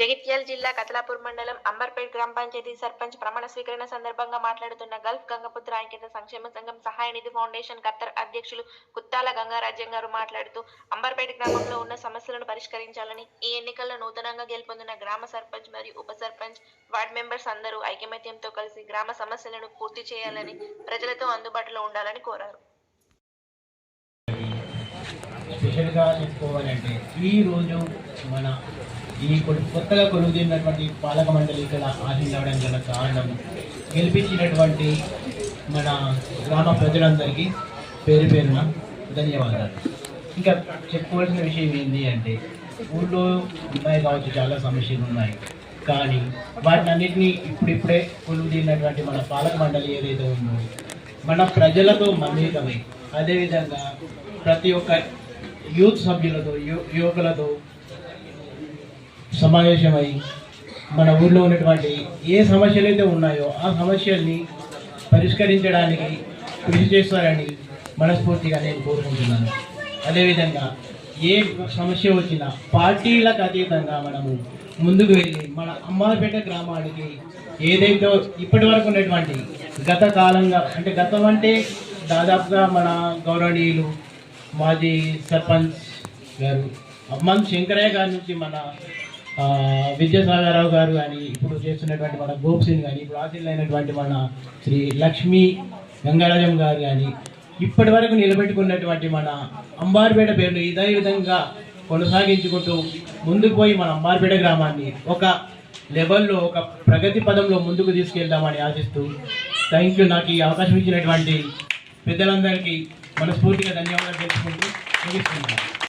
జగిత్యాల జిల్లా కతలాపూర్ మండలం అంబర్పేట్ గ్రామ పంచాయతీ సర్పంచ్ ప్రమాణ స్వీకరణ సందర్భంగా మాట్లాడుతున్న గల్ఫ్ గంగపుత్ర ఐక్యత సంక్షేమ సంఘం సహాయ నిధి ఫౌండేషన్ ఖత్తర్ అధ్యక్షులు కుత్తాల గంగారాజ్యం గారు మాట్లాడుతూ అంబర్పేట గ్రామంలో ఉన్న సమస్యలను పరిష్కరించాలని ఈ ఎన్నికల్లో నూతనంగా గెలుపొందిన గ్రామ సర్పంచ్ మరియు ఉప సర్పంచ్ వార్డ్ మెంబర్స్ అందరూ ఐకమత్యంతో కలిసి గ్రామ సమస్యలను పూర్తి చేయాలని ప్రజలతో అందుబాటులో ఉండాలని కోరారు. స్పెషల్గా చెప్పుకోవాలంటే ఈ రోజు మన ఈ కొ- కొత్తగా కొలువుదీరినటువంటి పాలక మండలి ఇక్కడ ఆశీర్వడం గల కారణం గెలిపించినటువంటి మన గ్రామ ప్రజలందరికీ పేరు పేరున ధన్యవాదాలు. ఇంకా చెప్పుకోవాల్సిన విషయం ఏంటి అంటే ఊళ్ళో ఉన్నాయి కావచ్చు చాలా సమస్యలు ఉన్నాయి. కానీ వాటిని అన్నింటినీ ఇప్పుడిప్పుడే కొలువుదీరినటువంటి మన పాలక మండలి ఏదైతే ఉందో మన ప్రజలతో మమేకమై అదేవిధంగా ప్రతి ఒక్క యూత్ సభ్యులతో యువకులతో సమావేశమై మన ఊళ్ళో ఉన్నటువంటి ఏ సమస్యలు అయితే ఉన్నాయో ఆ సమస్యల్ని పరిష్కరించడానికి కృషి చేస్తారని మనస్ఫూర్తిగా నేను కోరుకుంటున్నాను. అదేవిధంగా ఏ సమస్య వచ్చినా పార్టీలకు అతీతంగా మనము ముందుకు వెళ్ళి మన అమ్మాపేట గ్రామానికి ఏదైతే ఇప్పటి వరకు ఉన్నటువంటి గత కాలంగా అంటే గతం అంటే దాదాపుగా మన గౌరవనీయులు మాజీ సర్పంచ్ గారు అమ్మన్ శంకరయ్య గారి నుంచి మన విద్యాసాగరరావు గారు కానీ ఇప్పుడు చేస్తున్నటువంటి మన గోప్ సింగ్ కానీ ఇప్పుడు ఆశీలైనటువంటి మన శ్రీ లక్ష్మీ గంగారాజం గారు కానీ ఇప్పటి వరకు నిలబెట్టుకున్నటువంటి మన అంబార్పేట పేరును ఇదే విధంగా కొనసాగించుకుంటూ ముందుకు పోయి మన అంబార్పేట గ్రామాన్ని ఒక లెవెల్లో ఒక ప్రగతి పదంలో ముందుకు తీసుకెళ్దామని ఆశిస్తూ థ్యాంక్ యూ నాకు ఈ అవకాశం ఇచ్చినటువంటి పెద్దలందరికీ మనస్ఫూర్తిగా ధన్యవాదాలు తెలుసుకుంటూ ముగిస్తున్నాను.